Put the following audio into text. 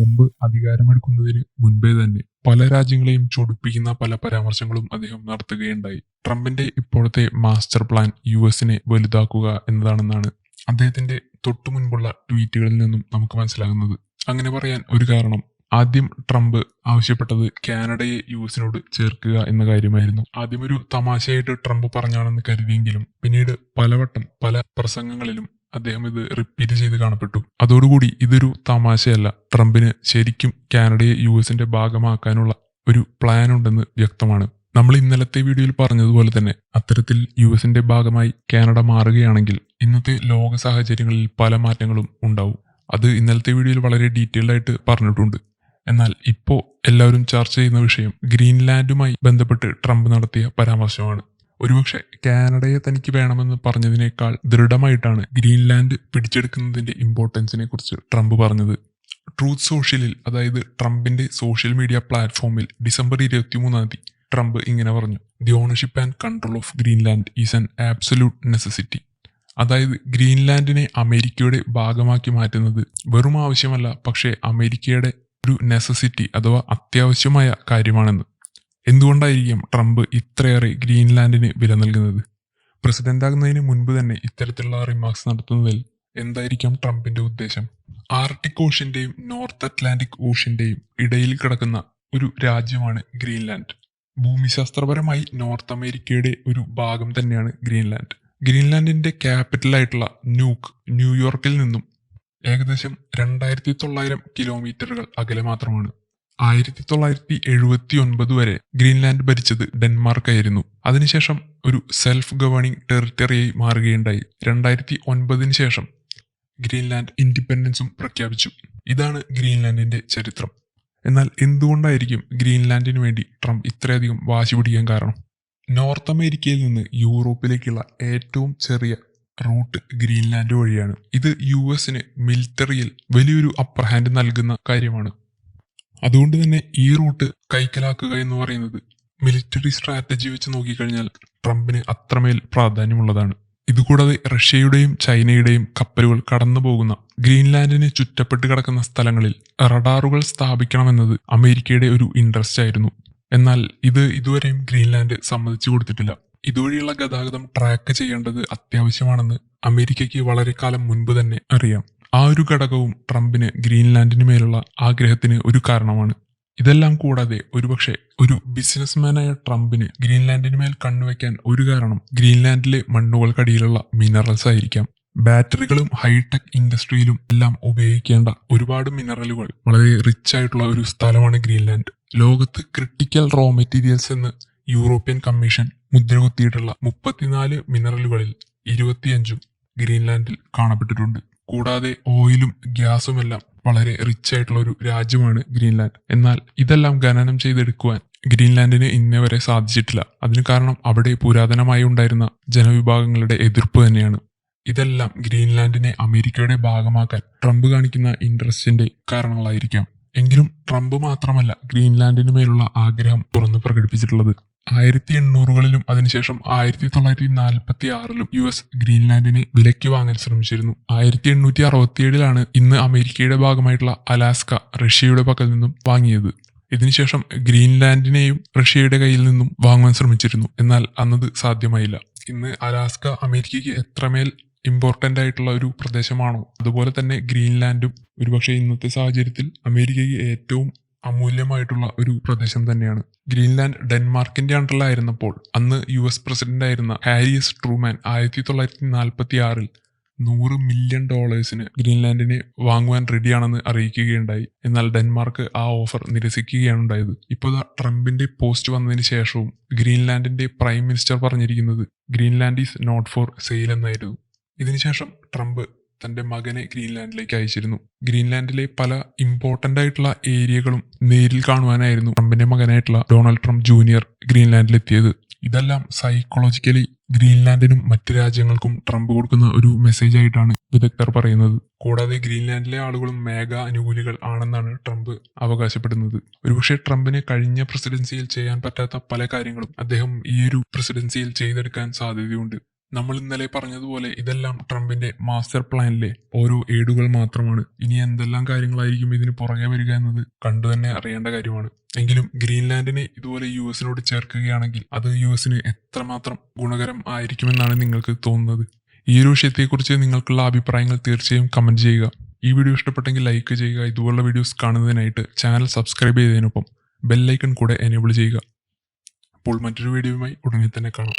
Trump അധികാരമെടുക്കുന്നതിന് മുൻപേ തന്നെ പല രാജ്യങ്ങളെയും ചൊടിപ്പിക്കുന്ന പല പരാമർശങ്ങളും അദ്ദേഹം നടത്തുകയുണ്ടായി. ട്രംപിന്റെ ഇപ്പോഴത്തെ മാസ്റ്റർ പ്ലാൻ യു എസിനെ വലുതാക്കുക എന്നതാണെന്നാണ് അദ്ദേഹത്തിന്റെ തൊട്ടു മുൻപുള്ള ട്വീറ്റുകളിൽ നിന്നും നമുക്ക് മനസ്സിലാകുന്നത്. അങ്ങനെ പറയാൻ ഒരു കാരണം ആദ്യം ട്രംപ് ആവശ്യപ്പെട്ടത് കാനഡയെ യു എസിനോട് ചേർക്കുക എന്ന കാര്യമായിരുന്നു. ആദ്യം ഒരു തമാശയായിട്ട് ട്രംപ് പറഞ്ഞാണെന്ന് കരുതിയെങ്കിലും പിന്നീട് പലവട്ടം പല പ്രസംഗങ്ങളിലും അദ്ദേഹം ഇത് റിപ്പീറ്റ് ചെയ്ത് കാണപ്പെട്ടു. അതോടുകൂടി ഇതൊരു തമാശയല്ല. ട്രംപിന് ശരിക്കും കാനഡയെ യു എസിന്റെ ഭാഗമാക്കാനുള്ള ഒരു പ്ലാൻ ഉണ്ടെന്ന് വ്യക്തമാണ്. നമ്മൾ ഇന്നലത്തെ വീഡിയോയിൽ പറഞ്ഞതുപോലെ തന്നെ അത്തരത്തിൽ യു എസിന്റെ ഭാഗമായി കാനഡ മാറുകയാണെങ്കിൽ ഇന്നത്തെ ലോക സാഹചര്യങ്ങളിൽ പല മാറ്റങ്ങളും ഉണ്ടാവും. അത് ഇന്നലത്തെ വീഡിയോയിൽ വളരെ ഡീറ്റെയിൽഡ് ആയിട്ട് പറഞ്ഞിട്ടുണ്ട്. എന്നാൽ ഇപ്പോൾ എല്ലാവരും ചർച്ച ചെയ്യുന്ന വിഷയം ഗ്രീൻലാൻഡുമായി ബന്ധപ്പെട്ട് ട്രംപ് നടത്തിയ പരാമർശമാണ്. ഒരുപക്ഷെ കാനഡയെ തനിക്ക് വേണമെന്ന് പറഞ്ഞതിനേക്കാൾ ദൃഢമായിട്ടാണ് ഗ്രീൻലാൻഡ് പിടിച്ചെടുക്കുന്നതിന്റെ ഇമ്പോർട്ടൻസിനെ കുറിച്ച് ട്രംപ് പറഞ്ഞത്. ട്രൂത്ത് സോഷ്യലിൽ അതായത് ട്രംപിന്റെ സോഷ്യൽ മീഡിയ പ്ലാറ്റ്ഫോമിൽ ഡിസംബർ ഇരുപത്തിമൂന്നാം തീയതി ട്രംപ് ഇങ്ങനെ പറഞ്ഞു. The ownership and control of Greenland is an absolute necessity അതായത് ഗ്രീൻലാൻഡിനെ അമേരിക്കയുടെ ഭാഗമാക്കി മാറ്റുന്നത് വെറും ആവശ്യമല്ല പക്ഷേ അമേരിക്കയുടെ ഒരു നെസസിറ്റി അഥവാ അത്യാവശ്യമായ കാര്യമാണെന്ന്. എന്തുകൊണ്ടായിരിക്കും ട്രംപ് ഇത്രയേറെ ഗ്രീൻലാൻഡിന് വില നൽകുന്നത്? പ്രസിഡന്റാകുന്നതിന് മുൻപ് തന്നെ ഇത്തരത്തിലുള്ള റിമാർക്സ് നടത്തുന്നതിൽ എന്തായിരിക്കാം ട്രംപിന്റെ ഉദ്ദേശം? ആർട്ടിക് ഓഷ്യന്റെയും നോർത്ത് അറ്റ്ലാന്റിക് ഓഷ്യന്റെയും ഇടയിൽ കിടക്കുന്ന ഒരു രാജ്യമാണ് ഗ്രീൻലാൻഡ്. ഭൂമിശാസ്ത്രപരമായി നോർത്ത് അമേരിക്കയുടെ ഒരു ഭാഗം തന്നെയാണ് ഗ്രീൻലാൻഡ്. ഗ്രീൻലാൻഡിന്റെ ക്യാപിറ്റലായിട്ടുള്ള ന്യൂക്ക് ന്യൂയോർക്കിൽ നിന്നും ഏകദേശം രണ്ടായിരത്തി തൊള്ളായിരം കിലോമീറ്ററുകൾ അകലെ മാത്രമാണ്. ആയിരത്തി തൊള്ളായിരത്തി എഴുപത്തി ഒൻപത് വരെ ഗ്രീൻലാൻഡ് ഭരിച്ചത് ഡെൻമാർക്കായിരുന്നു. അതിനുശേഷം ഒരു സെൽഫ് ഗവേണിംഗ് ടെറിട്ടറിയായി മാറുകയുണ്ടായി. രണ്ടായിരത്തി ഒൻപതിന് ശേഷം ഗ്രീൻലാൻഡ് ഇൻഡിപെൻഡൻസും പ്രഖ്യാപിച്ചു. ഇതാണ് ഗ്രീൻലാൻഡിന്റെ ചരിത്രം. എന്നാൽ എന്തുകൊണ്ടായിരിക്കും ഗ്രീൻലാൻഡിന് വേണ്ടി ട്രംപ് ഇത്രയധികം വാശി പിടിക്കാൻ കാരണം? നോർത്ത് അമേരിക്കയിൽ നിന്ന് യൂറോപ്പിലേക്കുള്ള ഏറ്റവും ചെറിയ റൂട്ട് ഗ്രീൻലാൻഡ് വഴിയാണ്. ഇത് യു എസിന് മിലിറ്ററിയിൽ വലിയൊരു അപ്പർ ഹാൻഡ് നൽകുന്ന കാര്യമാണ്. അതുകൊണ്ട് തന്നെ ഈ റൂട്ട് കൈക്കലാക്കുക എന്ന് പറയുന്നത് മിലിറ്ററി സ്ട്രാറ്റജി വെച്ച് നോക്കിക്കഴിഞ്ഞാൽ ട്രംപിന് അത്രമേൽ പ്രാധാന്യമുള്ളതാണ്. ഇതുകൂടാതെ റഷ്യയുടെയും ചൈനയുടെയും കപ്പലുകൾ കടന്നു പോകുന്ന ഗ്രീൻലാൻഡിന് ചുറ്റപ്പെട്ട് കിടക്കുന്ന സ്ഥലങ്ങളിൽ റഡാറുകൾ സ്ഥാപിക്കണമെന്നത് അമേരിക്കയുടെ ഒരു ഇൻട്രസ്റ്റ് ആയിരുന്നു. എന്നാൽ ഇത് ഇതുവരെയും ഗ്രീൻലാൻഡ് സമ്മതിച്ചു കൊടുത്തിട്ടില്ല. ഇതുവഴിയുള്ള ഗതാഗതം ട്രാക്ക് ചെയ്യേണ്ടത് അത്യാവശ്യമാണെന്ന് അമേരിക്കയ്ക്ക് വളരെ കാലം മുൻപ് തന്നെ അറിയാം. ആ ഒരു ഘടകവും ട്രംപിന് ഗ്രീൻലാൻഡിന് മേലുള്ള ആഗ്രഹത്തിന് ഒരു കാരണമാണ്. ഇതെല്ലാം കൂടാതെ ഒരുപക്ഷെ ഒരു ബിസിനസ്മാനായ ട്രംപിന് ഗ്രീൻലാൻഡിന് മേൽ കണ്ണുവെക്കാൻ ഒരു കാരണം ഗ്രീൻലാൻഡിലെ മണ്ണുകൾക്കടിയിലുള്ള മിനറൽസ് ആയിരിക്കാം. ബാറ്ററികളും ഹൈടെക് ഇൻഡസ്ട്രിയിലും എല്ലാം ഉപയോഗിക്കേണ്ട ഒരുപാട് മിനറലുകൾ വളരെ റിച്ച് ആയിട്ടുള്ള ഒരു സ്ഥലമാണ് ഗ്രീൻലാൻഡ്. ലോകത്ത് ക്രിട്ടിക്കൽ റോ മെറ്റീരിയൽസ് എന്ന് യൂറോപ്യൻ കമ്മീഷൻ മുദ്രകുത്തിയിട്ടുള്ള മുപ്പത്തിനാല് മിനറലുകളിൽ ഇരുപത്തിയഞ്ചും ഗ്രീൻലാൻഡിൽ കാണപ്പെട്ടിട്ടുണ്ട്. കൂടാതെ ഓയിലും ഗ്യാസുമെല്ലാം വളരെ റിച്ച് ആയിട്ടുള്ള ഒരു രാജ്യമാണ് ഗ്രീൻലാൻഡ്. എന്നാൽ ഇതെല്ലാം ഖനനം ചെയ്തെടുക്കുവാൻ ഗ്രീൻലാൻഡിന് ഇന്നേ വരെ സാധിച്ചിട്ടില്ല. അതിന് കാരണം അവിടെ പുരാതനമായി ഉണ്ടായിരുന്ന ജനവിഭാഗങ്ങളുടെ എതിർപ്പ് തന്നെയാണ്. ഇതെല്ലാം ഗ്രീൻലാൻഡിനെ അമേരിക്കയുടെ ഭാഗമാക്കാൻ ട്രംപ് കാണിക്കുന്ന ഇൻട്രസ്റ്റിന്റെ കാരണങ്ങളായിരിക്കാം. എങ്കിലും ട്രംപ് മാത്രമല്ല ഗ്രീൻലാൻഡിന് മേലുള്ള ആഗ്രഹം തുറന്നു പ്രകടിപ്പിച്ചിട്ടുള്ളത്. ആയിരത്തി എണ്ണൂറുകളിലും അതിനുശേഷം ആയിരത്തി തൊള്ളായിരത്തി നാൽപ്പത്തി ആറിലും യു എസ് ഗ്രീൻലാൻഡിനെ വിലയ്ക്ക് വാങ്ങാൻ ശ്രമിച്ചിരുന്നു. ആയിരത്തി എണ്ണൂറ്റി അറുപത്തിയേഴിലാണ് ഇന്ന് അമേരിക്കയുടെ ഭാഗമായിട്ടുള്ള അലാസ്ക റഷ്യയുടെ പക്കൽ നിന്നും വാങ്ങിയത്. ഇതിനുശേഷം ഗ്രീൻലാൻഡിനെയും റഷ്യയുടെ കയ്യിൽ നിന്നും വാങ്ങുവാൻ ശ്രമിച്ചിരുന്നു. എന്നാൽ അന്നത് സാധ്യമായില്ല. ഇന്ന് അലാസ്ക അമേരിക്കയ്ക്ക് എത്രമേൽ ഇമ്പോർട്ടന്റ് ആയിട്ടുള്ള ഒരു പ്രദേശമാണോ? അതുപോലെ തന്നെ ഗ്രീൻലാൻഡും ഒരുപക്ഷെ ഇന്നത്തെ സാഹചര്യത്തിൽ അമേരിക്കയ്ക്ക് ഏറ്റവും അമൂല്യമായിട്ടുള്ള ഒരു പ്രദേശം തന്നെയാണ്. ഗ്രീൻലാൻഡ് ഡെൻമാർക്കിന്റെ അണ്ടറിലായിരുന്നപ്പോൾ അന്ന് യു എസ് പ്രസിഡന്റ് ആയിരുന്ന ഹാരിയസ് ട്രൂമാൻ ആയിരത്തി തൊള്ളായിരത്തി നാൽപ്പത്തി ആറിൽ നൂറ് മില്യൺ ഡോളേഴ്സിന് ഗ്രീൻലാൻഡിനെ വാങ്ങുവാൻ റെഡിയാണെന്ന് അറിയിക്കുകയുണ്ടായി. എന്നാൽ ഡെൻമാർക്ക് ആ ഓഫർ നിരസിക്കുകയാണ് ഉണ്ടായത്. ഇപ്പോൾ ട്രംപിന്റെ പോസ്റ്റ് വന്നതിന് ശേഷവും ഗ്രീൻലാൻഡിന്റെ പ്രൈം മിനിസ്റ്റർ പറഞ്ഞിരിക്കുന്നത് Greenland is not for sale എന്നായിരുന്നു. ഇതിനുശേഷം ട്രംപ് തന്റെ മകനെ ഗ്രീൻലാൻഡിലേക്ക് അയച്ചിരുന്നു. ഗ്രീൻലാൻഡിലെ പല ഇമ്പോർട്ടന്റ് ആയിട്ടുള്ള ഏരിയകളും നേരിൽ കാണുവാനായിരുന്നു ട്രംപിന്റെ മകനായിട്ടുള്ള ഡൊണാൾഡ് ട്രംപ് ജൂനിയർ ഗ്രീൻലാൻഡിലെത്തിയത്. ഇതെല്ലാം സൈക്കോളജിക്കലി ഗ്രീൻലാൻഡിനും മറ്റു രാജ്യങ്ങൾക്കും ട്രംപ് കൊടുക്കുന്ന ഒരു മെസ്സേജ് ആയിട്ടാണ് വിദഗ്ധർ പറയുന്നത്. കൂടാതെ ഗ്രീൻലാൻഡിലെ ആളുകളും മേഘ അനുകൂലികൾ ആണെന്നാണ് ട്രംപ് അവകാശപ്പെടുന്നത്. ഒരുപക്ഷെ ട്രംപിന് കഴിഞ്ഞ പ്രസിഡൻസിയിൽ ചെയ്യാൻ പറ്റാത്ത പല കാര്യങ്ങളും അദ്ദേഹം ഈ ഒരു പ്രസിഡൻസിയിൽ ചെയ്തെടുക്കാൻ സാധ്യതയുണ്ട്. നമ്മൾ ഇന്നലെ പറഞ്ഞതുപോലെ ഇതെല്ലാം ട്രംപിന്റെ മാസ്റ്റർ പ്ലാനിലെ ഓരോ ഏടുകൾ മാത്രമാണ്. ഇനി എന്തെല്ലാം കാര്യങ്ങളായിരിക്കും ഇതിന് പുറകെ വരിക എന്നത് കണ്ടു തന്നെ അറിയേണ്ട കാര്യമാണ്. എങ്കിലും ഗ്രീൻലാൻഡിനെ ഇതുപോലെ യു എസിനോട് ചേർക്കുകയാണെങ്കിൽ അത് യു എസിന് എത്രമാത്രം ഗുണകരം ആയിരിക്കുമെന്നാണ് നിങ്ങൾക്ക് തോന്നുന്നത്. ഈ ഒരു വിഷയത്തെക്കുറിച്ച് നിങ്ങൾക്കുള്ള അഭിപ്രായങ്ങൾ തീർച്ചയായും കമന്റ് ചെയ്യുക. ഈ വീഡിയോ ഇഷ്ടപ്പെട്ടെങ്കിൽ ലൈക്ക് ചെയ്യുക. ഇതുപോലുള്ള വീഡിയോസ് കാണുന്നതിനായിട്ട് ചാനൽ സബ്സ്ക്രൈബ് ചെയ്തതിനൊപ്പം ബെല്ലൈക്കൺ കൂടെ എനേബിൾ ചെയ്യുക. അപ്പോൾ മറ്റൊരു വീഡിയോയുമായി ഉടനെ തന്നെ കാണാം.